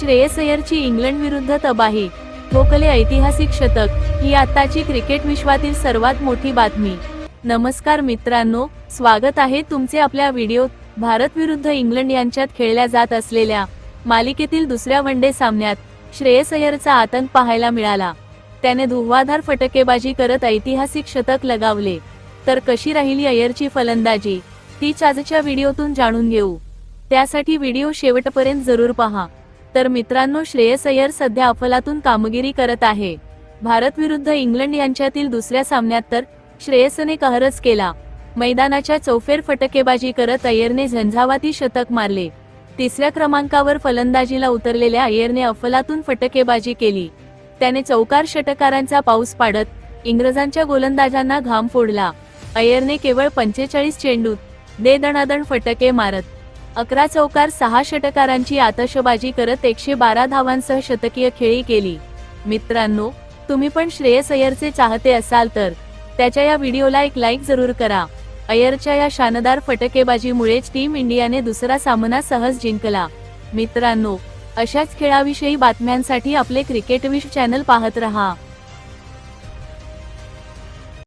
Shreyas अय्यरची England विरुद्ध तबाही. ठोकले ऐतिहासिक शतक ही आताची क्रिकेट विश्वातील सर्वात मोठी बातमी. नमस्कार मित्रांनो स्वागत आहे तुमचे आपल्या व्हिडिओत भारत विरुद्ध इंग्लंड यांच्यात खेळल्या जात असलेल्या मालिकेतील दुसऱ्या वनडे सामन्यात श्रेयस अय्यरचा आतंक पाहायला मिळाला. त्याने धुव्वाधार फटकेबाजी करत ऐतिहासिक शतक लगावले. तर कशी राहिली अय्यरची फलंदाजी? तीच आजच्या व्हिडिओतून जाणून घेऊ. त्यासाठी व्हिडिओ शेवटपर्यंत जरूर पहा. तर मित्रांनो श्रेयस अय्यर सध्या अफलातून कामगिरी करत आहे. भारत विरुद्ध इंग्लंड यांच्यातील दुसऱ्या सामन्यात तर श्रेयसने कहरच केला. मैदानाच्या चौफेर फटकेबाजी करत अय्यरने झंझावाती शतक मारले. तिसऱ्या क्रमांकावर फलंदाजीला उतरलेल्या अय्यरने अफलातून फटकेबाजी केली. त्याने चौकार षटकारांचा पाऊस पाडत इंग्रजांच्या गोलंदाजांना घाम फोडला. अय्यरने केवळ पंचेचाळीस चेंडूत दे दणादण फटके मारत अकरा चौकार सहा षटकारांची आतषबाजी करत एकशे बारा धावांसह शतकीय खेळी केली. मित्रांनो तुम्ही पण श्रेयस अय्यरचे चाहते असाल तर त्याच्या या व्हिडिओला एक लाईक जरूर करा. अय्यरच्या या शानदार फटकेबाजीमुळेच टीम इंडियाने दुसरा सामना सहज जिंकला. मित्रांनो अशाच खेळाविषयी बातम्यांसाठी आपले क्रिकेट विश चॅनल पाहत रहा.